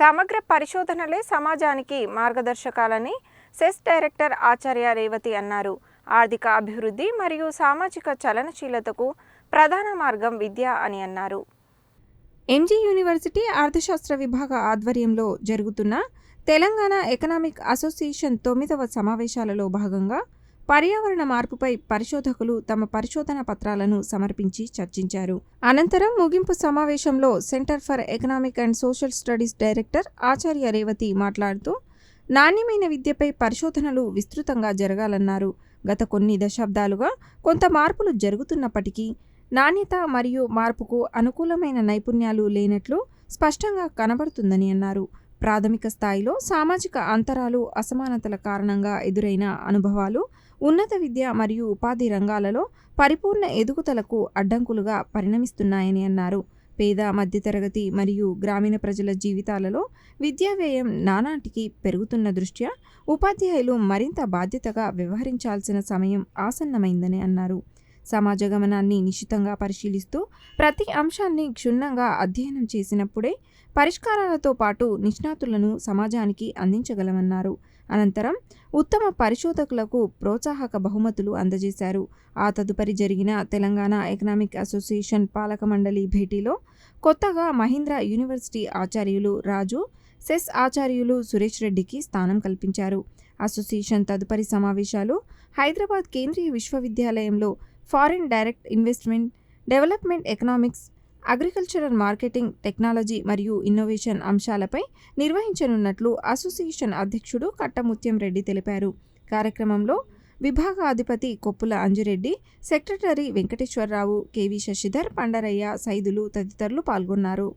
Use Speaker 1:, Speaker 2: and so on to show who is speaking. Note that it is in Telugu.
Speaker 1: సమగ్ర పరిశోధనలే సమాజానికి మార్గదర్శకాలని సెస్ డైరెక్టర్ ఆచార్య రేవతి అన్నారు. ఆర్థిక అభివృద్ధి మరియు సామాజిక చలనశీలతకు ప్రధాన మార్గం విద్య అని అన్నారు. ఎంజీ యూనివర్సిటీ అర్థశాస్త్ర విభాగ ఆధ్వర్యంలో జరుగుతున్న తెలంగాణ ఎకనామిక్ అసోసియేషన్ తొమ్మిదవ సమావేశాలలో భాగంగా పర్యావరణ మార్పుపై పరిశోధకులు తమ పరిశోధన పత్రాలను సమర్పించి చర్చించారు. అనంతరం ముగింపు సమావేశంలో centre for economic and social studies director ఆచార్య రేవతి మాట్లాడుతూ నాణ్యమైన విద్యపై పరిశోధనలు విస్తృతంగా జరగాలన్నారు. గత కొన్ని దశాబ్దాలుగా కొంత మార్పులు జరుగుతున్నప్పటికీ నాణ్యత మరియు మార్పుకు అనుకూలమైన నైపుణ్యాలు లేనట్లు స్పష్టంగా కనబడుతుందని అన్నారు. ప్రాథమిక స్థాయిలో సామాజిక అంతరాలు అసమానతల కారణంగా ఎదురైన అనుభవాలు ఉన్నత విద్య మరియు ఉపాధి రంగాలలో పరిపూర్ణ ఎదుగుదలకు అడ్డంకులుగా పరిణమిస్తున్నాయని అన్నారు. పేద మధ్యతరగతి మరియు గ్రామీణ ప్రజల జీవితాలలో విద్యా వ్యయం నానాటికి పెరుగుతున్న దృష్ట్యా ఉపాధ్యాయులు మరింత బాధ్యతగా వ్యవహరించాల్సిన సమయం ఆసన్నమైందని అన్నారు. సమాజ గమనాన్ని నిశితంగా పరిశీలిస్తూ ప్రతి అంశాన్ని క్షుణ్ణంగా అధ్యయనం చేసినప్పుడే పరిష్కారాలతో పాటు నిష్ణాతులను సమాజానికి అందించగలమన్నారు. అనంతరం ఉత్తమ పరిశోధకులకు ప్రోత్సాహక బహుమతులు అందజేశారు. ఆ తదుపరి జరిగిన తెలంగాణ ఎకనామిక్ అసోసియేషన్ పాలక మండలి భేటీలో కొత్తగా మహీంద్ర యూనివర్సిటీ ఆచార్యులు రాజు సెస్ ఆచార్యులు సురేష్ రెడ్డికి స్థానం కల్పించారు. అసోసియేషన్ తదుపరి సమావేశాలు హైదరాబాద్ కేంద్రీయ విశ్వవిద్యాలయంలో foreign direct investment development economics agricultural marketing technology మరియు ఇన్నోవేషన్ అంశాలపై నిర్వహించనున్నట్లు అసోసియేషన్ అధ్యక్షుడు కట్టముత్యం రెడ్డి తెలిపారు. కార్యక్రమంలో విభాగాధిపతి Koppula Anjireddy secretary Venkateswara Rao K V Sasidhar Pandarayya Saidulu తదితరులు పాల్గొన్నారు.